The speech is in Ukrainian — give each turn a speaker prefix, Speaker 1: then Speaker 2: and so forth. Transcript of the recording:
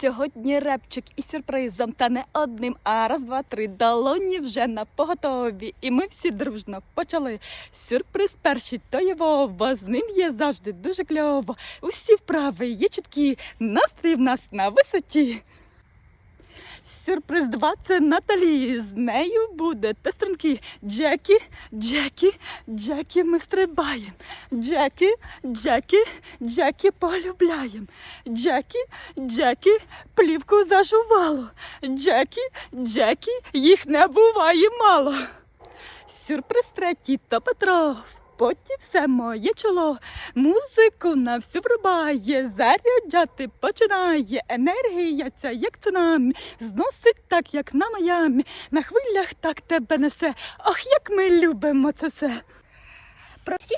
Speaker 1: Сьогодні репчик і сюрпризом, та не одним, а раз, два, три. Долоні вже на поготові. І ми всі дружно почали. Сюрприз перший то його, бо з ним є завжди дуже кльово. Усі вправи є чіткі, настрій в нас на висоті. Сюрприз 2 це Наталі. З нею буде тестринки. Джекі, Джекі, Джекі, ми стрибаємо. Джекі, Джекі, Джекі полюбляємо. Джекі, Джекі, плівку зажувало. Джекі, Джекі, їх не буває мало. Сюрприз третій то Петро. Поті все моє чоло. Музику на всю врубає, заряджати починає. Енергія ця, як цунамі, зносить так, як на Майамі. На хвилях так тебе несе. Ох, як ми любимо це все.
Speaker 2: Про всі